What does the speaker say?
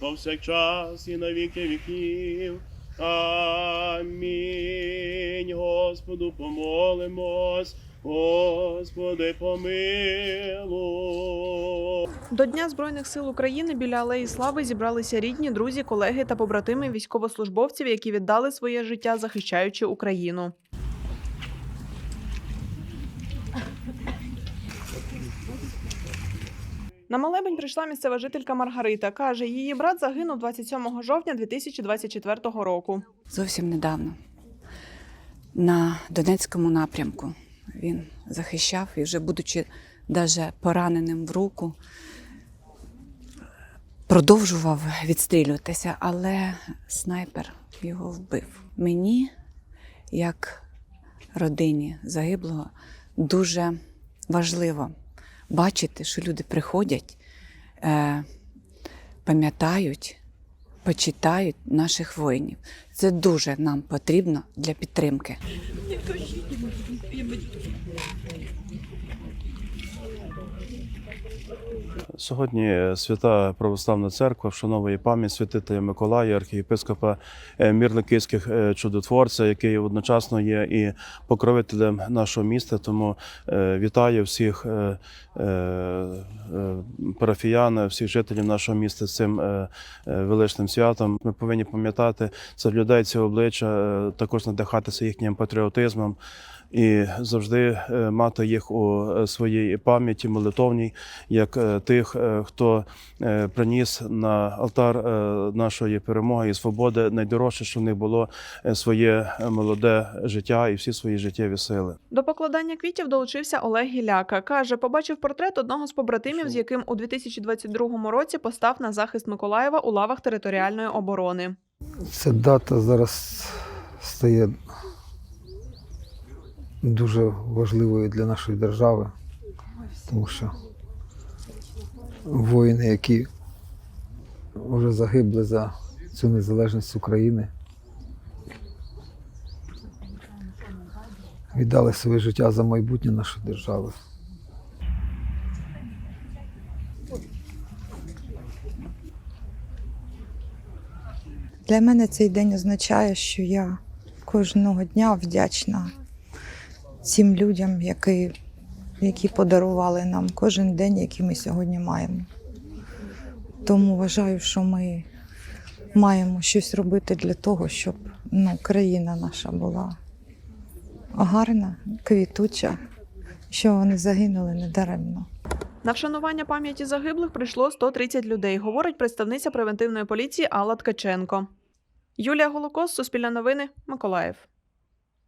повсякчас і на віки віків. Амінь. Господу помолимось, Господи помилуй. До Дня Збройних сил України біля Алеї Слави зібралися рідні, друзі, колеги та побратими військовослужбовців, які віддали своє життя, захищаючи Україну. На молебень прийшла місцева жителька Маргарита. Каже, її брат загинув 27 жовтня 2024 року. зовсім недавно на Донецькому напрямку. Він захищав і вже будучи даже пораненим в руку, продовжував відстрілюватися, але снайпер його вбив. Мені, як родині загиблого, дуже важливо бачити, що люди приходять, е, пам'ятають, почитають наших воїнів. Це дуже нам потрібно для підтримки. Сьогодні свята православна церква вшановує пам'ять святителя Миколая, архієпископа е, е, чудотворця, який одночасно є і покровителем нашого міста. Тому е, вітаю всіх е, е, е, парафіян, всіх жителів нашого міста з цим е, е, величним святом. Ми повинні пам'ятати це людей, ці обличчя, е, також надихатися їхнім патріотизмом. І завжди е, мати їх у е, своїй пам'яті молитовній, як е, тих, е, хто е, приніс на алтар нашої перемоги і свободи найдорожче, що в них було своє молоде життя і всі свої життєві сили. До покладання квітів долучився Олег Гіляка. Каже, побачив портрет одного з побратимів, з яким у 2022 році постав на захист Миколаєва у лавах територіальної оборони. Ця дата зараз стає дуже важливою для нашої держави, тому що воїни, які вже загибли за цю незалежність України, віддали своє життя за майбутнє нашої держави. Для мене цей день означає, що я кожного дня вдячна цим людям, які, які подарували нам кожен день, який ми сьогодні маємо. Тому вважаю, що ми маємо щось робити для того, щоб ну, країна наша була гарна, квітуча, що вони загинули недаремно. На вшанування пам'яті загиблих прийшло 130 людей, говорить представниця превентивної поліції Алла Ткаченко. Юлія Голокос, Суспільне новини, Миколаїв.